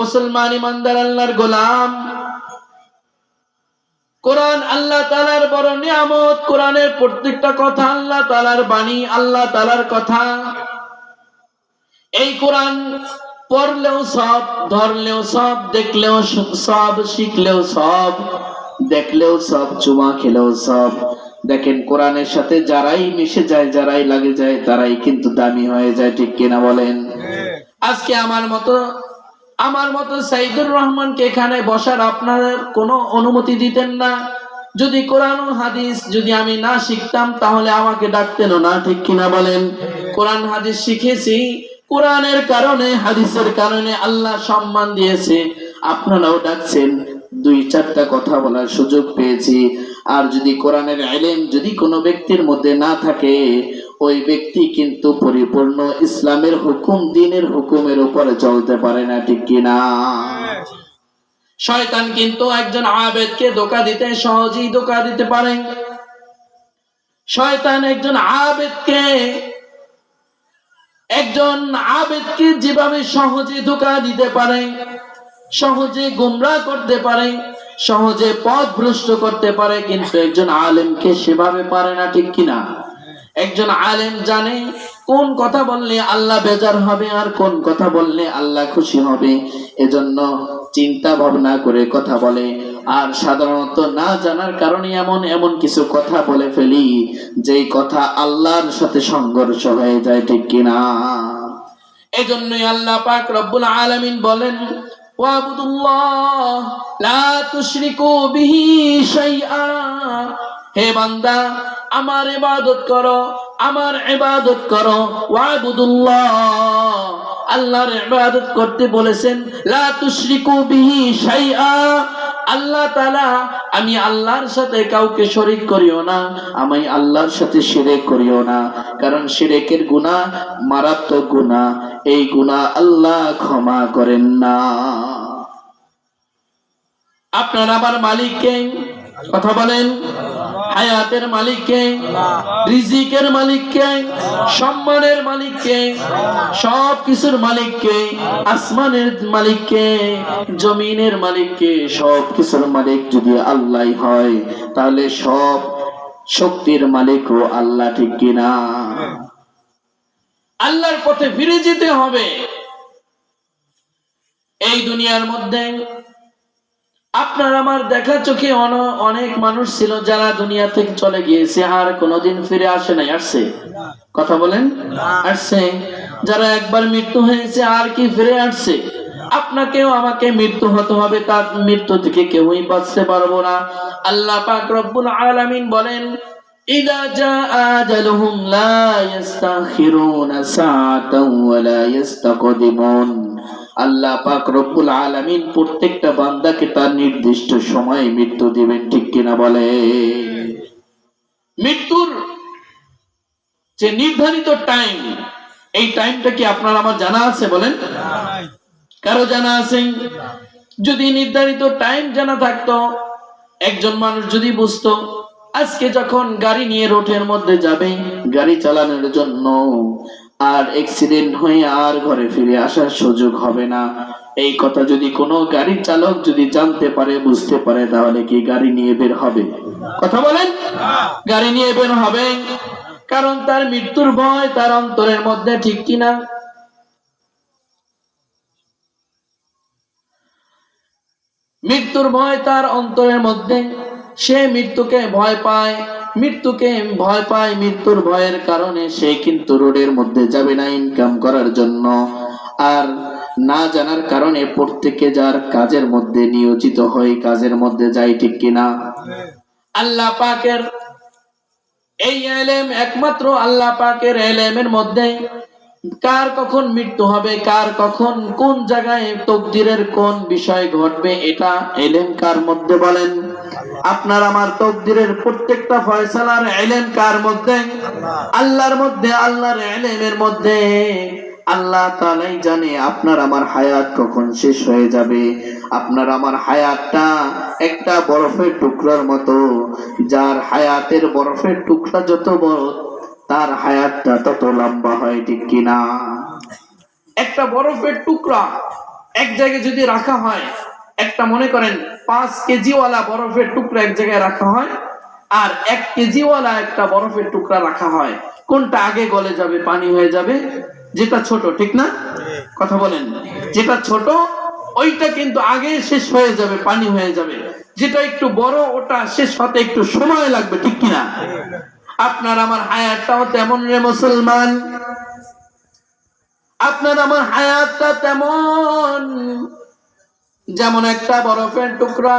মুসলমান ইমানদার আল্লাহর গোলাম। কোরআন আল্লাহ তালার বড় নিয়ামত কোরআনের প্রত্যেকটা কথা আল্লাহ তালার বাণী আল্লাহ তালার কথা। এই কোরআন পড়লেও সব ধরলেও সব দেখলেও সব শিখলেও সব দেখলেও সব চুমা খেলেও সব। দেখেন কোরআনের সাথে যারাই মিশে যায় যারাই লাগে যায় তারাই কিন্তু দামি হয়ে যায় ঠিক কিনা বলেন? আজকে আমার মতো আমার মতো সাইদুর রহমানকে এখানে বসার আপনার কোনো অনুমতি দিতেন না। যদি কোরআন হাদিস যদি আমি না শিখতাম, তাহলে আমাকে ডাকতেনও না, ঠিক কিনা বলেন? কোরআন, হাদিস শিখেছি। কোরআনের কারণে, হাদিসের কারণে আল্লাহ সম্মান দিয়েছে। আপনারাও ডাকছেন। দুই, চারটা কথা বলার সুযোগ পেয়েছি। আর যদি কোরআনের এলেম যদি কোনো ব্যক্তির মধ্যে না থাকে ওই ব্যক্তি কিন্তু পরিপূর্ণ ইসলামের হুকুম, দিনের হুকুমের উপরে চলতে পারে না, ঠিক কিনা শয়তান কিন্তু একজন আবেদকে ধোকা দিতে, সহজেই ধোকা দিতে পারে। শয়তান একজন আবেদকে একজন আবেদকে যেভাবে সহজে ধোকা দিতে পারে, সহজে গুমরা করতে পারে, সহজে পথ ভ্রষ্ট করতে পারে, কিন্তু একজন আলেমকে সেভাবে পারে না, ঠিক কিনা একজন আলেম জানে কোন কথা বললে আল্লাহ বেজার হবে আর কোন কথা বললে আল্লাহ খুশি হবে। এজন্য চিন্তা ভাবনা করে কথা বলে। আর সাধারণত না জানার কারণে এমন এমন কিছু কথা বলে ফেলি, যেই কথা আল্লাহর সাথে সংঘর্ষ হয়ে যায়, ঠিক কিনা? এজন্যই আল্লাহ পাক রব্বুল আলামিন বলেন, ওয়াবুদুল্লাহ, লা তুশরিকু বিহি শাইআ। হে বান্দা, আমার ইবাদত করো, আমার ইবাদত করো। ওয়াবুদুল্লাহ। আল্লাহর ইবাদত করতে বলেছেন, লা তুশরিকু বিহি শাইআ। আল্লাহ তাআলা, আমি আল্লাহর সাথে কাউকে শরীক করিও না, আমি আল্লাহর সাথে শিরক করিও না। কারণ শিরেকের গুনাহ মারাত্মক গুনাহ। এই গুনাহ আল্লাহ ক্ষমা করেন না। আপনার আবার মালিককে কথা বলেন। হায়াতের মালিককে রিজিকের মালিককে সম্মানের মালিককে সব কিছুর মালিককে আসমানের মালিককে জমিনের মালিককে সব কিছুর মালিক যদি আল্লাহ হয় তাহলে সব শক্তির মালিকও আল্লাহ ঠিক কিনা আল্লাহর পথে ফিরে যেতে হবে। এই দুনিয়ার মধ্যে আপনার আমার দেখা চোখে অন- অনেক মানুষ ছিল যারা দুনিয়া থেকে চলে গিয়েছে আর কোনোদিন ফিরে আসে নাই আসছে কথা বলেন আসছে যারা একবার মৃত্যু হয়েছে আর কি ফিরে আসছে আপনাকেও আমাকে মৃত্যু হতে হবে তার মৃত্যু থেকে কেউই বাঁচতে পারবো না আল্লাহ পাক রব্বুল আলামিন বলেন إذا جاء أجلهم لا يستأخرون ساعة ولا يستقدمون আল্লাহ পাক রব্বুল আলামিন প্রত্যেকটা বান্দাকে তার নির্দিষ্ট সময়ে মৃত্যু দিবেন, ঠিক কিনা বলে? মৃত্যুর যে নির্ধারিত টাইম এই টাইমটা কি আপনার আমার জানা আছে বলেন? কারও জানা আছে? যদি নির্ধারিত টাইম জানা থাকতো, একজন মানুষ যদি বুঝতো, আজকে যখন গাড়ি নিয়ে রোডের মধ্যে যাবে, গাড়ি চালানোর জন্য আর অ্যাক্সিডেন্ট হয়ে আর ঘরে ফিরে আসার সুযোগ হবে না। এই কথা যদি কোনো গাড়ি চালক যদি জানতে পারে, বুঝতে পারে, তাহলে কি গাড়ি নিয়ে বের হবে? কথা বলেন? গাড়ি নিয়ে বের হবে। কারণ তার মৃত্যুর ভয় তার অন্তরের মধ্যে ঠিক কিনা মৃত্যুর ভয় তার অন্তরের মধ্যে। সে মৃত্যুকে ভয় পায়। মৃত্যুকে ভয় পায়, মৃত্যুর ভয়ের কারণে সে কিন্তু রোডের মধ্যে যাবে না ইনকাম করার জন্য। আর না জানার কারণে প্রত্যেকে যার কাজের মধ্যে নিয়োজিত হয়ে, কাজের মধ্যে যায় ঠিক কিনা। আল্লাহ পাকের এই এলেম একমাত্র আল্লাহ পাকের এলেমের মধ্যে। কার কখন মৃত্যু হবে, কার কখন, কোন জায়গায় তকদিরের কোন বিষয় ঘটবে, এটা এলেম কার মধ্যে বলেন? আপনার আমার তকদিরের প্রত্যেকটা ফয়সালার এলেম কার মধ্যে? আল্লাহর মধ্যে, আল্লাহর এলেমের মধ্যে। আল্লাহ তালাই জানে আপনার আমার হায়াত কখন শেষ হয়ে যাবে। আপনার আমার হায়াতটা একটা বরফের টুকরার মতো। যার হায়াতের বরফের টুকরা যত বড়, তার হায়াতটা তত লম্বা হয়, ঠিক কিনা? একটা বরফের টুকরা এক জায়গায় যদি রাখা হয় একটা মনে করেন, পাঁচ কেজিওয়ালা বরফের টুকরা এক জায়গায় রাখা হয়, আর এক কেজিওয়ালা একটা বরফের টুকরা রাখা হয়। কোনটা আগে গলে যাবে, পানি হয়ে যাবে? যেটা ছোট, ঠিক না? কথা বলেন। যেটা ছোট, ওইটা কিন্তু আগে শেষ হয়ে যাবে, পানি হয়ে যাবে। যেটা একটু বড়, ওটা শেষ হতে একটু সময় লাগবে, ঠিক কিনা? আপনার আমার হায়াতটাও তেমন রে মুসলমান। আপনার আমার হায়াতটা তেমন। যেমন একটা বরফের টুকরা।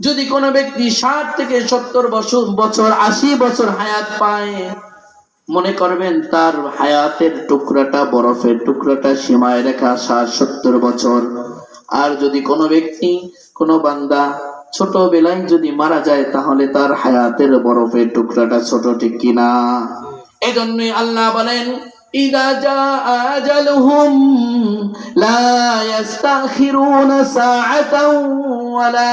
যদি কোনো ব্যক্তি ষাট থেকে সত্তর বছর বছর, আশি বছর হায়াত পায়, মনে করবেন তার হায়াতের টুকরাটা, বরফের টুকরাটা সীমায় রেখা ষাট, সত্তর বছর। আর যদি কোনো ব্যক্তি, কোনো বান্দা ছোটবেলায় যদি মারা যায়, তাহলে তার হায়াতের বরফের টুকরাটা ছোট ঠিক কিনা? এজন্যই আল্লাহ বলেন إذا جاء أجلهم لا يستأخرون ساعة ولا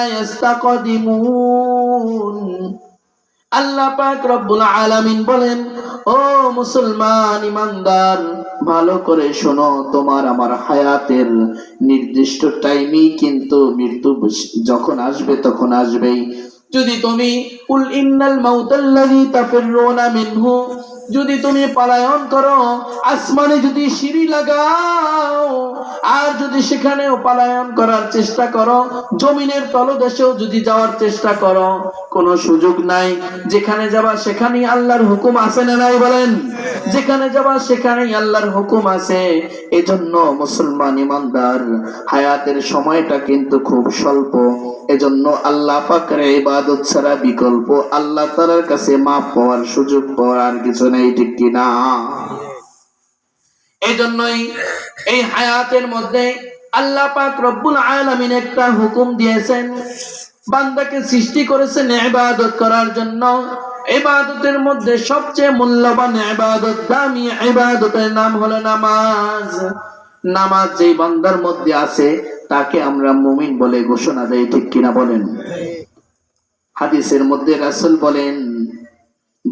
يستقدمون আল্লাহ পাক রব্বুল আলামিন বলেন ও মুসলমান ইমানদার ভালো করে শোনো তোমার আমার হায়াতের নির্দিষ্ট টাইমেই কিন্তু মৃত্যু বস- যখন আসবে তখন আসবেই যদি তুমি কুল ইন্নাল মাউতাল্লাযী তাফিরুনা মিনহু যদি তুমি পালায়ন করো, আসমানে যদি সিঁড়ি লাগাও, আর যদি সেখানেও পালায়ন করার চেষ্টা করো, জমিনের তলদেশেও যদি যাওয়ার চেষ্টা করো, কোনো সুযোগ নাই। যেখানে যাবা সেখানেই আল্লাহর হুকুম আছে না নাই বলেন? যেখানে যাবা সেখানেই আল্লাহর হুকুম আছে। এজন্য মুসলমান ইমানদার, হায়াতের সময়টা কিন্তু খুব স্বল্প। এজন্য আল্লাহ পাকের ইবাদত ছাড়া বিকল্প আল্লাহ তাআলার কাছে মাপ পাওয়ার সুযোগ পাওয়ার আর কিছু নেই। ঠিক কিনা? এই জন্যই এই হায়াতের মধ্যে আল্লাহ পাক রব্বুল একটা হুকুম দিয়েছেন, বান্দাকে সৃষ্টি করেছেন করার জন্য। মধ্যে সবচেয়ে মূল্যবান ইবাদত, দামি নাম হলো নামাজ। নামাজ যেই বান্দার মধ্যে আছে, তাকে আমরা মুমিন বলে ঘোষণা দেই, ঠিক কিনা বলেন? হাদিসের মধ্যে রাসূল বলেন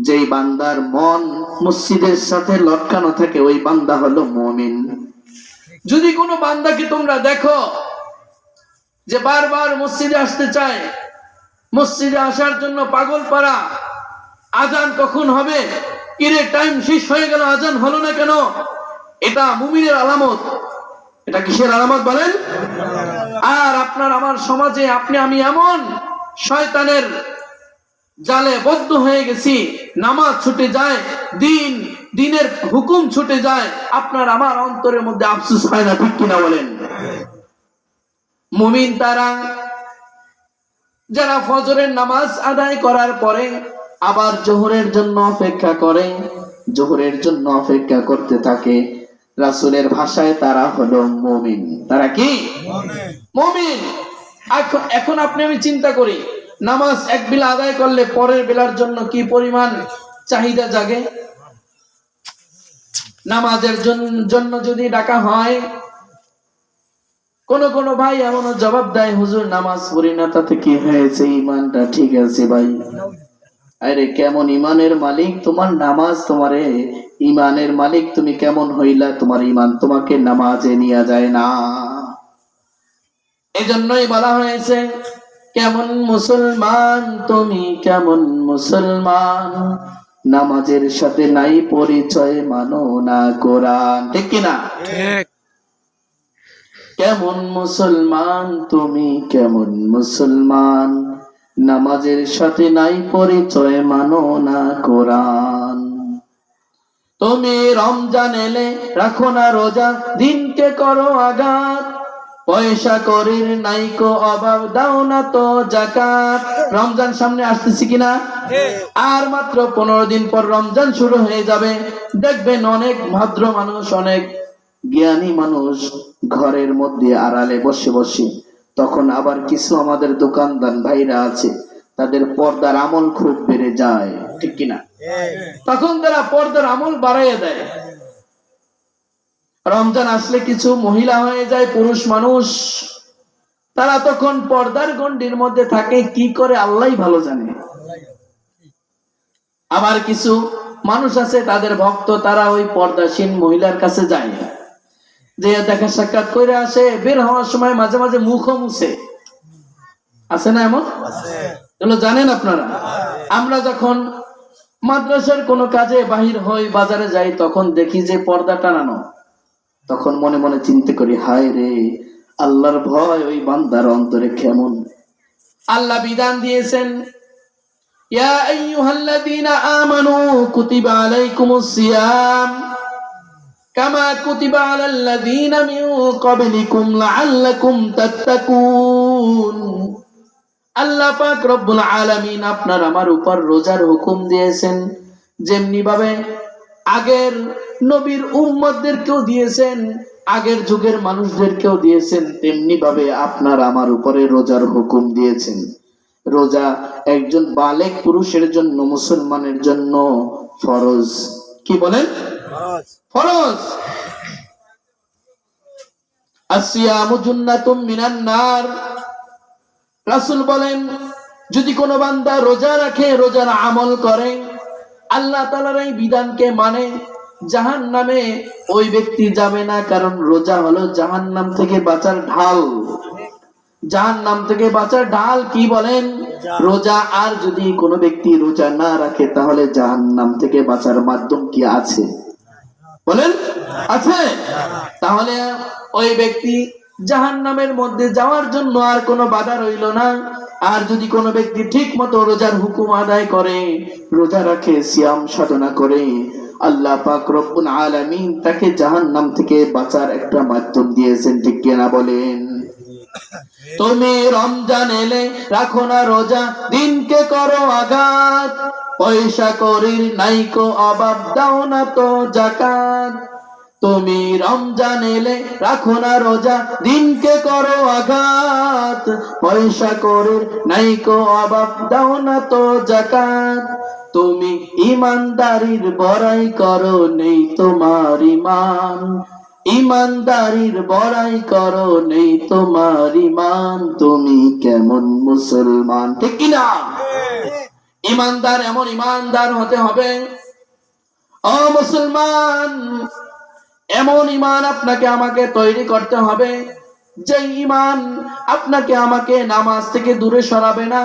যেই বান্দার মন মসজিদের সাথে লটকানো থাকে, ওই বান্দা হলো মমিন। যদি কোনো বান্দাকে তোমরা দেখো যে বারবার মসজিদে আসতে চায়, মসজিদে আসার জন্য পাগল পারা, আজান কখন হবে? কিরে টাইম শেষ হয়ে গেল, আজান হলো না কেন? এটা মুমিনের আলামত। এটা কিসের আলামত বলেন? আর আপনার, আমার সমাজে আপনি, আমি এমন শয়তানের জালে বদ্ধ হয়ে গেছি। নামাজ ছুটে যায় দিন দিনের হুকুম ছুটে যায়। আপনার আমার অন্তরের মধ্যে আফসোস হয় না ঠিক কিনা বলেন? মুমিন তারা যারা ফজরের নামাজ আদায় করার পরে আবার জোহরের জন্য অপেক্ষা করে জোহরের জন্য অপেক্ষা করতে থাকে রাসূলের ভাষায় তারা হলো মমিন। তারা কি? মমিন। এখন এখন আপনি আমি চিন্তা করি নামাজ এক বেলা আদায় করলে পরের বেলার জন্য কি পরিমাণ চাহিদা জাগে? নামাজের জন্য যদি ডাকা হয়, কোন কোন ভাই এমন জবাব দেয়, হুজুর, নামাজ পড়ি না, তাতে কি হয়েছে? ইমানটা ঠিক আছে ভাই। আরে, কেমন ইমানের মালিক? তোমার নামাজ তোমারে, ইমানের মালিক তুমি কেমন হইলা? তোমার ইমান তোমাকে নামাজে নিয়ে যায় না। এজন্যই বলা হয়েছে কেমন মুসলমান তুমি কেমন মুসলমান? নামাজের সাথে নাই পরিচয় মানো না কোরআন। ঠিক কিনা? কেমন মুসলমান তুমি কেমন মুসলমান? নামাজের সাথে নাই পরিচয় মানো না কোরআন। তুমি রমজান এলে রাখো না রোজা দিনকে করো আঘাত। পয়সা করির নাইকো অভাব দাও না তো জাকাত। রমজান সামনে আসতেছি কিনা? আর মাত্র পনেরো দিন পর রমজান শুরু হয়ে যাবে। দেখবেন অনেক ভদ্র মানুষ অনেক জ্ঞানী মানুষ ঘরের মধ্যে আড়ালে বসে বসে। তখন আবার কিছু আমাদের দোকানদার ভাইরা আছে তাদের পর্দার আমল খুব বেড়ে যায় ঠিক কিনা? তখন তারা পর্দার আমল বাড়াইয়ে দেয়। রমজান আসলে কিছু মহিলা হয়ে যায় পুরুষ মানুষ। তারা তখন পর্দার গন্ডির মধ্যে থাকে কি করে আল্লাহ ভালো জানে। আবার কিছু মানুষ আছে তাদের ভক্ত তারা ওই পর্দাসীন মহিলার কাছে যায়। যে দেখা সাক্ষাৎ করে আসে বের হওয়ার সময় মাঝে মাঝে মুখও মুছে। আছে না এমন? এগুলো জানেন আপনারা? আমরা যখন মাদ্রাসার কোনো কাজে বাহির হই বাজারে যাই তখন দেখি যে পর্দা টানানো। তখন মনে মনে চিন্তা করি, হায় রে, আল্লাহর ভয় ওই বান্দার অন্তরে কেমন? আল্লাহ বিধান দিয়েছেন, ইয়া আইয়ুহাল্লাযীনা আমানু কুতিবা আলাইকুমুস সিয়াম, কামা কুতিবা আলাল্লাযীনা মিন ক্বাবলিকুম লাআল্লাকুম তাত্তাকুন। আল্লাহ পাক রব্বুল আলামিন আপনার আমার উপর রোজার হুকুম দিয়েছেন যেমনি ভাবে আগের নবীর উম্মতদেরকেও দিয়েছেন আগের যুগের মানুষদেরকেও দিয়েছেন তেমনি ভাবে আপনার আমার উপরে রোজার হুকুম দিয়েছেন। রোজা একজন বালেক পুরুষের জন্য মুসলমানের জন্য ফরজ। কি বলেন? ফরজ। আসিয়ামু জুন্নাতুম মিনান নার। রাসূল বলেন যদি কোনো বান্দা রোজা রাখে রোজার আমল করে আল্লাহ তাআলার এই বিধানকে মানে জাহান নামে ওই ব্যক্তি যাবে না, কারণ রোজা হলো জাহান নাম থেকে বাঁচার ঢাল। জাহান নাম থেকে বাঁচার ঢাল কি বলেন? রোজা আর যদি কোনো ব্যক্তি রোজা না রাখে, তাহলে জাহান নাম থেকে বাঁচার মাধ্যম কি আছে? বলেন, আছে? তাহলে ওই ব্যক্তি জাহান নামের মধ্যে যাওয়ার জন্য আর কোনো বাধা রইল না। আর যদি কোনো ব্যক্তি ঠিক মতো রোজার হুকুম আদায় করে, রোজা রাখে, সিয়াম সাধনা করে, আল্লাহ পাক রব্বুল আলামিন তাকে জাহান নাম থেকে বাঁচার একটা মাধ্যম দিয়েছেন, ঠিক কিনা বলেন? তুমি রমজান এলে রাখো না রোজা, দিনকে করো আঘাত। পয়সা করির নাইকো অভাব, দাও না তো জাকাত। তুমি রমজান এলে রাখো না রোজা, দিনকে করো আঘাত। পয়সা করির নাইকো অভাব, দাও না তো জাকাত তুমি ইমানদারির বড়াই করো, নেই তোমার ইমান। ইমানদারির বড়াই করো, নেই তোমার ইমান। তুমি কেমন মুসলমান, ঠিক কিনা ইমানদার এমন ইমানদার হতে হবে। ও মুসলমান এমন ইমান আপনাকে আমাকে তৈরি করতে হবে যে ইমান আপনাকে আমাকে নামাজ থেকে দূরে সরাবে না।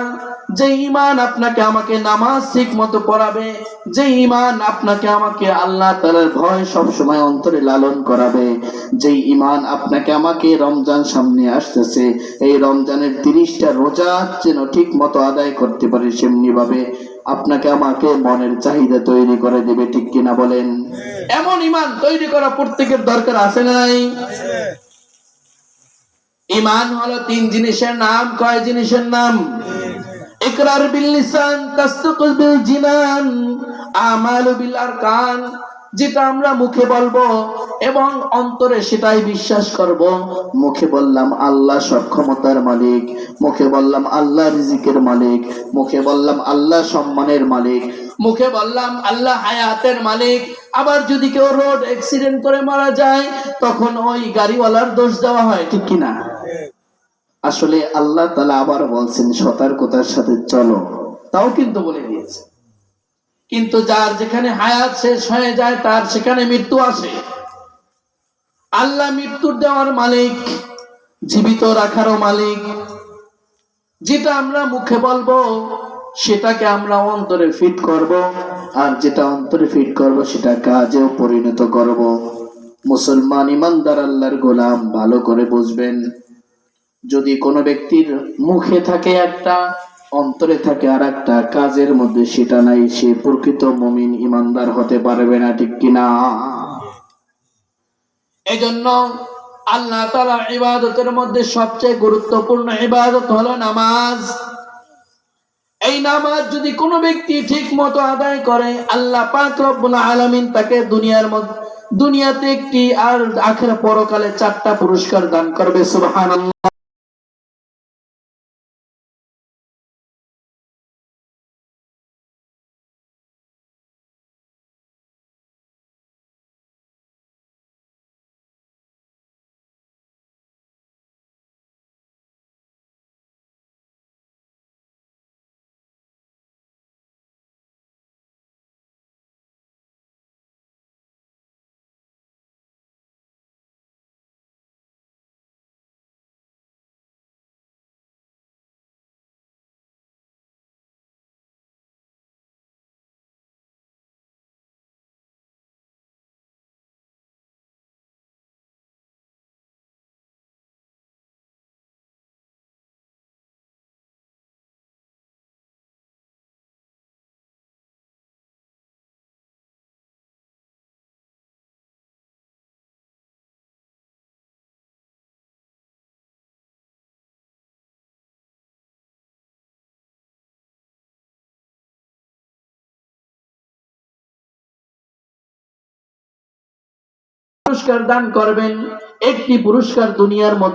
যে ইমান আপনাকে আমাকে নামাজ ঠিক মতো পড়াবে যে ইমান আপনাকে আমাকে আল্লাহ তালার ভয় সব সময় অন্তরে লালন করাবে যে ইমান আপনাকে আমাকে রমজান সামনে আসতেছে এই রমজানের তিরিশটা রোজা যেন ঠিক মতো আদায় করতে পারে সেমনি ভাবে আপনাকে আমাকে মনের চাহিদা তৈরি করে দেবে ঠিক কিনা বলেন? এমন ইমান তৈরি করা প্রত্যেকের দরকার আছে নাই? ইমান হলো তিন জিনিসের নাম কয় জিনিসের নাম? ইকরার বিল লিসান তাসদিক বিল জিনান, আমালু বিল আরকান, যেটা আমরা মুখে বলব এবং অন্তরে সেটাই বিশ্বাস করব। মুখে বললাম আল্লাহ সক্ষমতার মালিক, মুখে বললাম আল্লাহ রিজিকের মালিক, মুখে বললাম আল্লাহ সম্মানের মালিক, মুখে বললাম আল্লাহ হায়াতের মালিক। আবার যদি কেউ রোড অ্যাক্সিডেন্ট করে মারা যায়, তখন ওই গাড়িওয়ালার দোষ দেওয়া হয়, ঠিক কিনা? আসলে আল্লাহ তালা আবার বলছেন, সতর্কতার সাথে চলো। তাও কিন্তু বলে দিয়েছে। কিন্তু যার যেখানে হায়াত শেষ হয়ে যায়, তার সেখানে মৃত্যু আসে। আল্লাহ মৃত্যুর দেওয়ার মালিক, জীবিত রাখারও মালিক। যেটা আমরা মুখে বলব, সেটাকে আমরা অন্তরে ফিট করব, আর যেটা অন্তরে ফিট করব, সেটা কাজেও পরিণত করব। মুসলমান ইমানদার আল্লাহর গোলাম, ভালো করে বুঝবেন। যদি কোনো ব্যক্তির মুখে থাকে একটা, অন্তরে থাকে আর একটা কাজের মধ্যে সেটা নাই, সে প্রকৃত মমিন, ইমানদার হতে পারবে না, ঠিক কিনা? এই জন্য আল্লাহ তালা ইবাদতের মধ্যে সবচেয়ে গুরুত্বপূর্ণ ইবাদত হলো নামাজ। এই নামাজ যদি কোনো ব্যক্তি ঠিক মতো আদায় করে, আল্লাহ পাক রব্বুল আলামিন তাকে দুনিয়ার মধ্যে, দুনিয়াতে একটি আর আখের পরকালে চারটা পুরস্কার দান করবে, সুবহানাল্লাহ। পুরস্কার দান করবেন একটি পুরস্কার দুনিয়ার মধ্যে